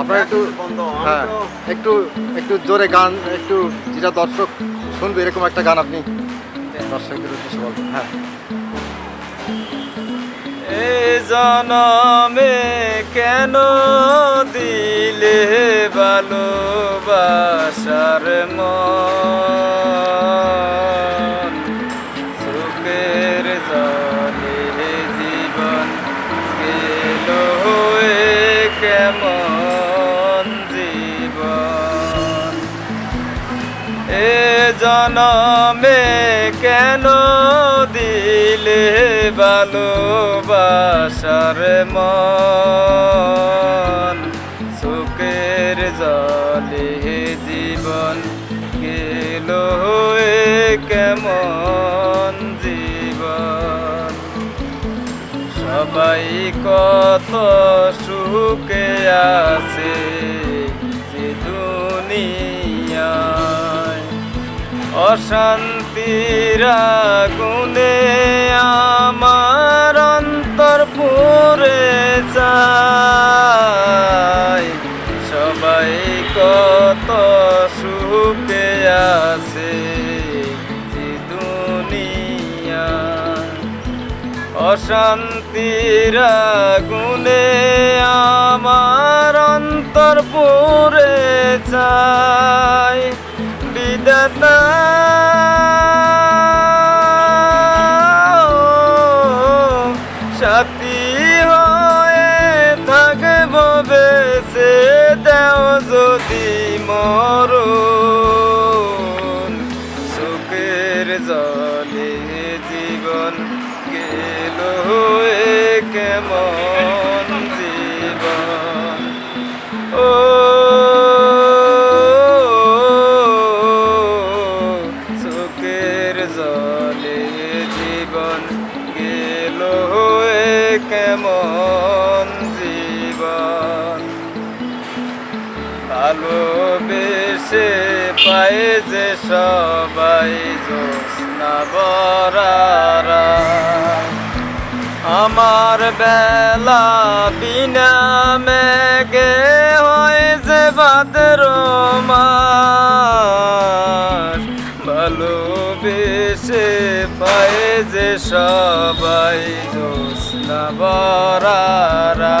আপনারা একটু হ্যাঁ একটু একটু জোরে গান, একটু যেটা দর্শক শুনবে, এরকম একটা গান আপনি দর্শকদের উদ্দেশ্যে বলবেন। হ্যাঁ। জনমে কেন দিলে ভালোবাসার মন? জনমে কেন দিলে ভালোবাসার মন? সুখের জলে জীবন গেল হয়ে কেমন জীবন? সবাই কত সুখে আছে যে দুনিয়ায় অশান্তির গুণে আমার অন্তর পুরে যায়। সবাই কত সুখে আছে যে দুনিয়ায় অশান্তির গুণে আমার অন্তর পুরে চাই বিদাতা সুখের জলে জীবন গেল কেমন জীবন? ও সুখের জলে জীবন গেল কেমন জীবন? ভালোবেসে পায় যে সবাই জোৎস্না বরারা। আমার বেলা বিনা মেঘে হয় যে ভাদ্র মাস। ভালোবেসে পায় যে সবাই জোৎস্না বরারা।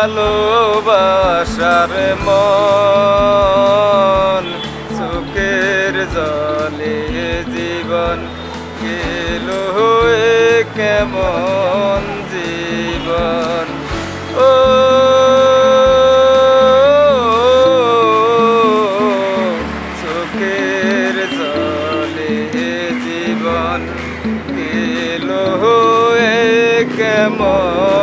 ভালোবাসার মন সুখের জলে জীবন গেল কেমন জীবন? ও সুখের জলে জীবন গেল কেমন